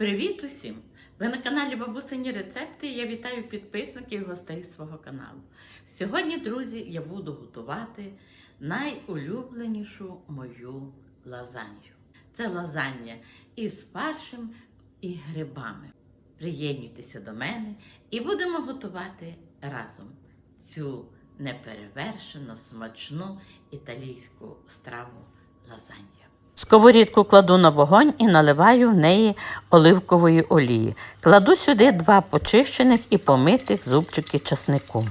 Привіт усім! Ви на каналі Бабусині Рецепти. Я вітаю підписників і гостей свого каналу. Сьогодні, друзі, я буду готувати найулюбленішу мою лазанью. Це лазанья із фаршем і грибами. Приєднуйтеся до мене і будемо готувати разом цю неперевершено смачну італійську страву лазанья. Сковорідку кладу на вогонь і наливаю в неї оливкової олії. Кладу сюди два почищених і помитих зубчики часнику.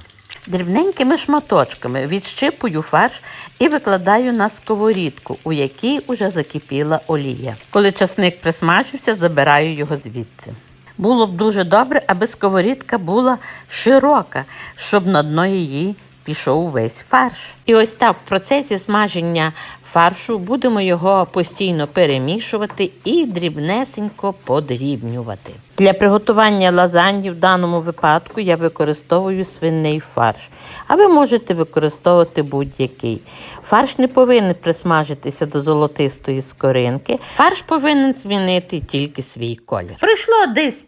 Дрібненькими шматочками відщипую фарш і викладаю на сковорідку, у якій уже закипіла олія. Коли часник присмажився, забираю його звідси. Було б дуже добре, аби сковорідка була широка, щоб на дно її пішов весь фарш. І ось так в процесі смаження фаршу будемо його постійно перемішувати і дрібнесенько подрібнювати. Для приготування лазаньї в даному випадку я використовую свиний фарш, а ви можете використовувати будь-який. Фарш не повинен присмажитися до золотистої скоринки. Фарш повинен змінити тільки свій колір. Пройшло десь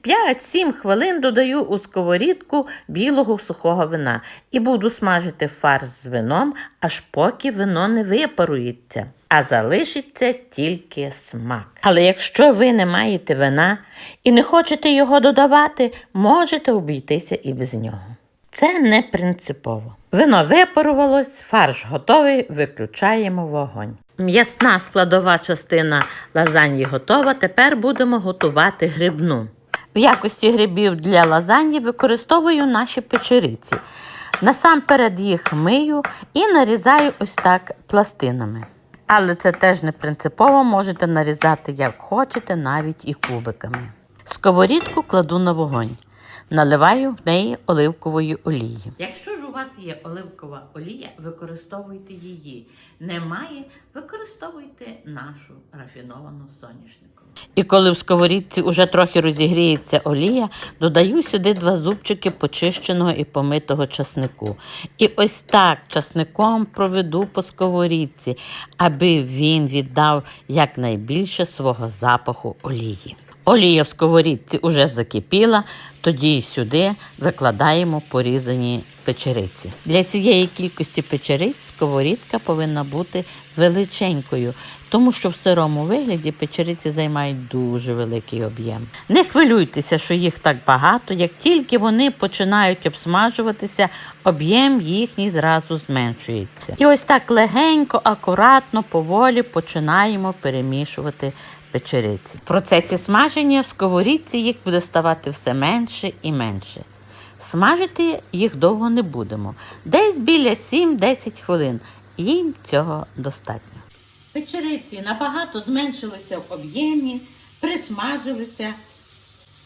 5-7 хвилин, додаю у сковорідку білого сухого вина і буду смажити фарш з вином, аж поки вино не випарується. А залишиться тільки смак. Але якщо ви не маєте вина і не хочете його додавати, можете обійтися і без нього. Це не принципово. Вино випарувалось, фарш готовий, виключаємо вогонь. М'ясна складова частина лазаньї готова. Тепер будемо готувати грибну. В якості грибів для лазаньї використовую наші печериці. Насамперед їх мию і нарізаю ось так пластинами. Але це теж не принципово, можете нарізати як хочете, навіть і кубиками. Сковорідку кладу на вогонь. Наливаю в неї оливкової олії. Якщо у вас є оливкова олія, використовуйте її. Немає, використовуйте нашу рафіновану соняшникову. І коли в сковорідці уже трохи розігріється олія, додаю сюди два зубчики почищеного і помитого часнику. І ось так часником проведу по сковорідці, аби він віддав якнайбільше свого запаху олії. Олія в сковорідці уже закипіла, тоді сюди викладаємо порізані печериці. Для цієї кількості печериць сковорідка повинна бути величенькою, тому що в сирому вигляді печериці займають дуже великий об'єм. Не хвилюйтеся, що їх так багато, як тільки вони починають обсмажуватися, об'єм їхній зразу зменшується. І ось так легенько, акуратно, поволі починаємо перемішувати печериці. В процесі смаження в сковорідці їх буде ставати все менше і менше. Смажити їх довго не будемо. Десь біля 7-10 хвилин. Їм цього достатньо. Печериці набагато зменшилися в об'ємі, присмажилися,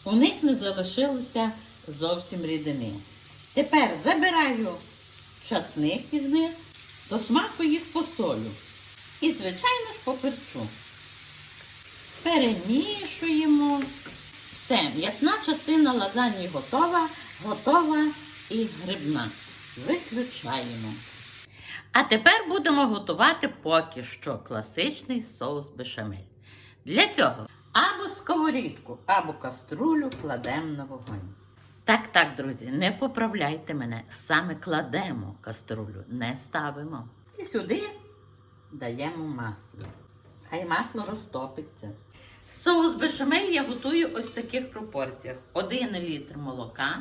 у них не залишилося зовсім рідини. Tепер забираю часник із них, до смаку їх посолю. І, звичайно ж, поперчу. Перемішуємо. Все, м'ясна частина лазаньї готова, готова і грибна. Виключаємо. А тепер будемо готувати поки що класичний соус бешамель. Для цього або сковорідку, або каструлю кладемо на вогонь. Так, так, друзі, не поправляйте мене. Саме кладемо каструлю, не ставимо. І сюди даємо масло. Хай масло розтопиться. Соус бешамель я готую ось в таких пропорціях: 1 літр молока,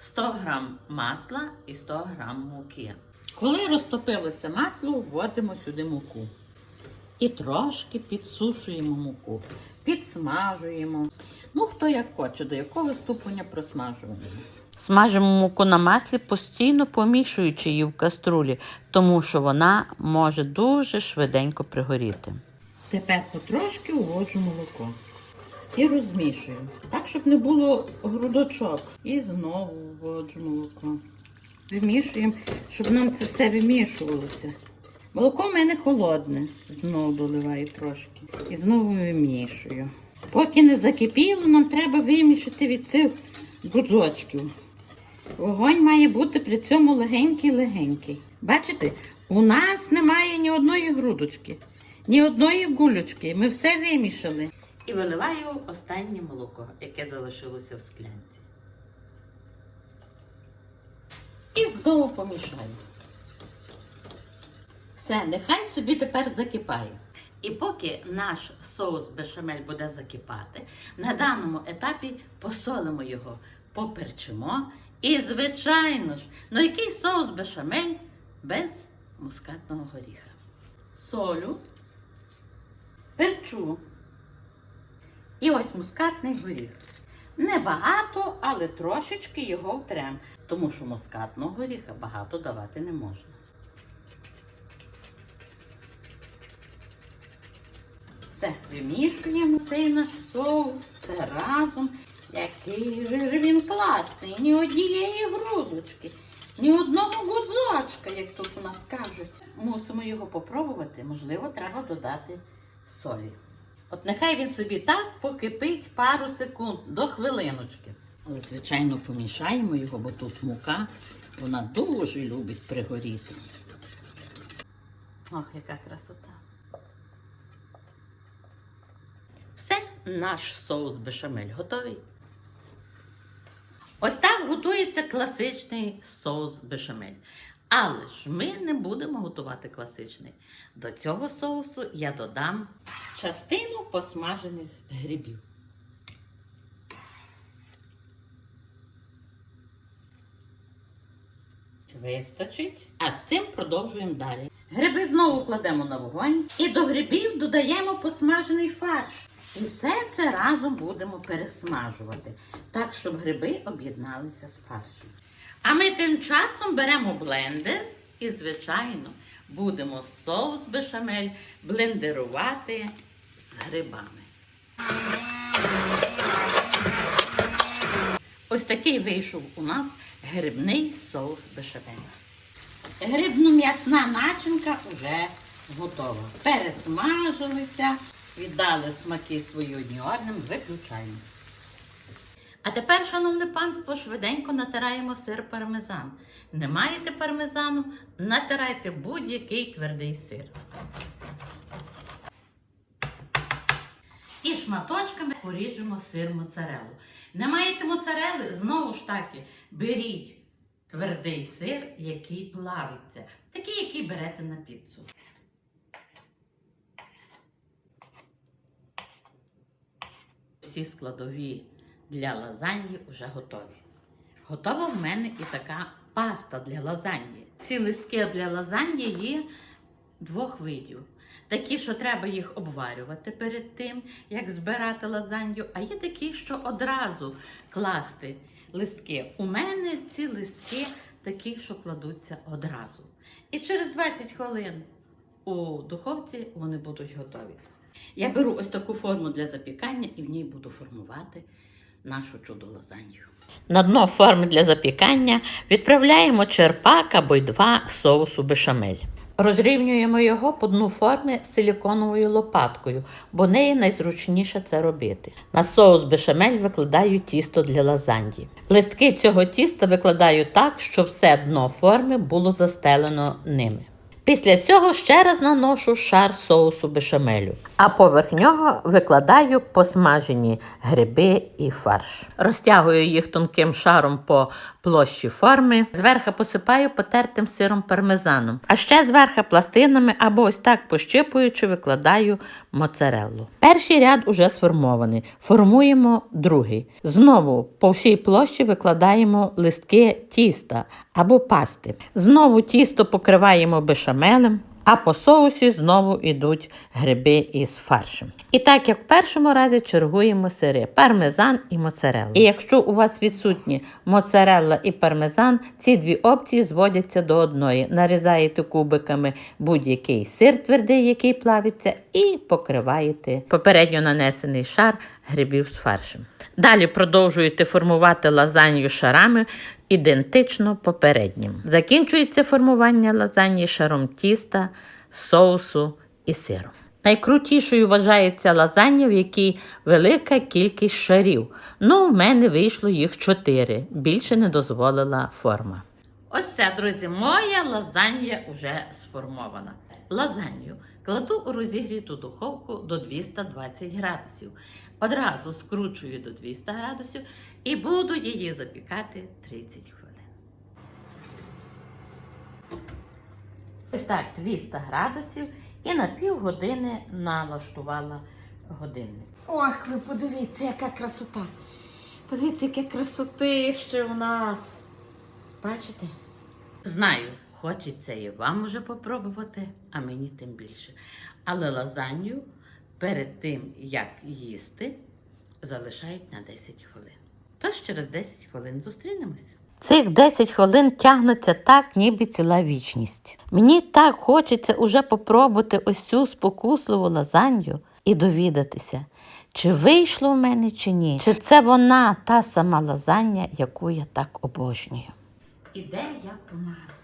100 грам масла і 100 грам муки. Коли розтопилося масло, вводимо сюди муку. І трошки підсушуємо муку, підсмажуємо. Ну, хто як хоче, до якого ступеня просмажування. Смажимо муку на маслі, постійно помішуючи її в каструлі, тому що вона може дуже швиденько пригоріти. Тепер потрошки уводжу молоко і розмішую. Так, щоб не було грудочок. І знову вводжу молоко. Вимішуємо, щоб нам це все вимішувалося. Молоко в мене холодне. Знову доливаю трошки. І знову вимішую. Поки не закипіло, нам треба вимішати від цих грудочків. Вогонь має бути при цьому легенький-легенький. Бачите, у нас немає ні одної грудочки, ні одної гулючки. Ми все вимішали. І виливаю останнє молоко, яке залишилося в склянці. І знову помішаю. Все, нехай собі тепер закипає. І поки наш соус бешамель буде закипати, на даному етапі посолимо його, поперчимо. І, звичайно ж, ну який соус бешамель без мускатного горіха? Солю, перчу. І ось мускатний горіх. Небагато, але трошечки його втрем, тому що мускатного горіха багато давати не можна. Все, вимішуємо цей наш соус, все разом. Який же він класний, ні однієї грузочки, ні одного гудзочка, як тут у нас кажуть. Мусимо його попробувати, можливо, треба додати солі. От нехай він собі так покипить пару секунд до хвилиночки. Але, звичайно, помішаємо його, бо тут мука, вона дуже любить пригоріти. Ох, яка красота. Все, наш соус бешамель готовий. Ось так готується класичний соус бешамель. Але ж ми не будемо готувати класичний. До цього соусу я додам частину посмажених грибів. Вистачить. А з цим продовжуємо далі. Гриби знову кладемо на вогонь і до грибів додаємо посмажений фарш. І все це разом будемо пересмажувати, так, щоб гриби об'єдналися з фаршем. А ми тим часом беремо блендер і, звичайно, будемо соус бешамель блендерувати з грибами. Ось такий вийшов у нас грибний соус бешамель. Грибно-м'ясна начинка вже готова. Пересмажилися, віддали смаки свої одні одним, виключаємо. А тепер, шановне панство, швиденько натираємо сир пармезан. Не маєте пармезану, натирайте будь-який твердий сир. І шматочками поріжемо сир моцарелу. Не маєте моцарели, знову ж таки, беріть твердий сир, який плавиться, такий, який берете на піцу. Всі складові для лазаньї вже готові. Готова в мене і така паста для лазаньї. Ці листки для лазаньї є двох видів. Такі, що треба їх обварювати перед тим, як збирати лазанью, а є такі, що одразу класти листки. У мене ці листки такі, що кладуться одразу. І через 20 хвилин у духовці вони будуть готові. Я беру ось таку форму для запікання і в ній буду формувати нашу чудо лазанью. На дно форми для запікання відправляємо черпак або й два соусу бешамель. Розрівнюємо його по дну форми силіконовою лопаткою, бо неї найзручніше це робити. На соус бешамель викладаю тісто для лазаньї. Листки цього тіста викладаю так, щоб все дно форми було застелено ними. Після цього ще раз наношу шар соусу бешамелю, а поверх нього викладаю посмажені гриби і фарш. Розтягую їх тонким шаром по площі форми, зверху посипаю потертим сиром пармезаном, а ще зверху пластинами або ось так пощипуючи викладаю моцареллу. Перший ряд уже сформований. Формуємо другий. Знову по всій площі викладаємо листки тіста або пасти. Знову тісто покриваємо бешамелем. А по соусі знову йдуть гриби із фаршем. І так як в першому разі чергуємо сири пармезан і моцарелла. І якщо у вас відсутні моцарелла і пармезан, ці дві опції зводяться до одної. Нарізаєте кубиками будь-який сир твердий, який плавиться, і покриваєте попередньо нанесений шар грибів з фаршем. Далі продовжуєте формувати лазанью шарами ідентично попереднім. Закінчується формування лазаньї шаром тіста, соусу і сиру. Найкрутішою вважається лазанья, в якій велика кількість шарів. Ну, в мене вийшло їх чотири. Більше не дозволила форма. Ось це, друзі, моя лазанья вже сформована. Лазанью Кладу у розігріту духовку до 220 градусів. Одразу скручую до 200 градусів і буду її запікати 30 хвилин. Ось так, 200 градусів і на півгодини налаштувала годинник. Ох, ви подивіться, яка красота. Подивіться, яке красотище у нас. Бачите? Знаю, хочеться і вам уже попробувати, а мені тим більше. Але лазанью перед тим, як їсти, залишають на 10 хвилин. Тож через 10 хвилин зустрінемось. Цих 10 хвилин тягнуться так, ніби ціла вічність. Мені так хочеться уже попробувати ось цю спокусливу лазанью і довідатися, чи вийшло в мене, чи ні. Чи це вона та сама лазання, яку я так обожнюю. Іде як по маслу.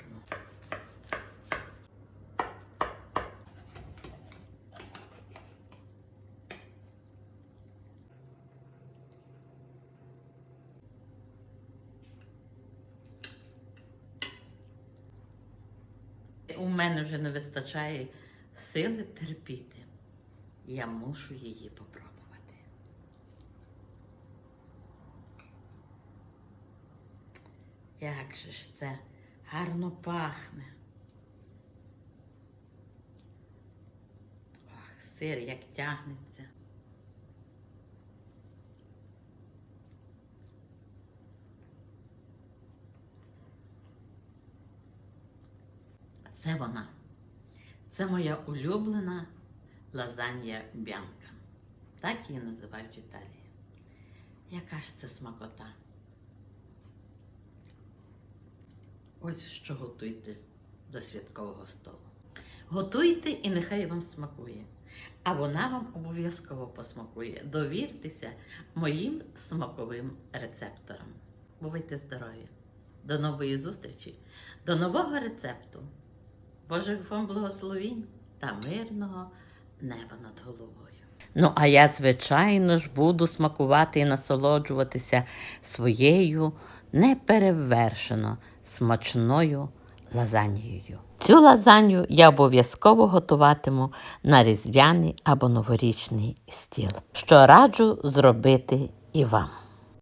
У мене вже не вистачає сили терпіти. Я мушу її попробувати. Як же ж це гарно пахне. Ох, сир як тягнеться. Це вона. Це моя улюблена лазанья бянка. Так її називають в Італії. Яка ж це смакота? Ось що готуйте до святкового столу. Готуйте і нехай вам смакує. А вона вам обов'язково посмакує. Довіртеся моїм смаковим рецепторам. Бувайте здорові! До нової зустрічі, до нового рецепту. Божих вам благословінь та мирного неба над головою. Ну, а я, звичайно ж, буду смакувати і насолоджуватися своєю неперевершено смачною лазаньєю. Цю лазанью я обов'язково готуватиму на різдвяний або новорічний стіл, що раджу зробити і вам.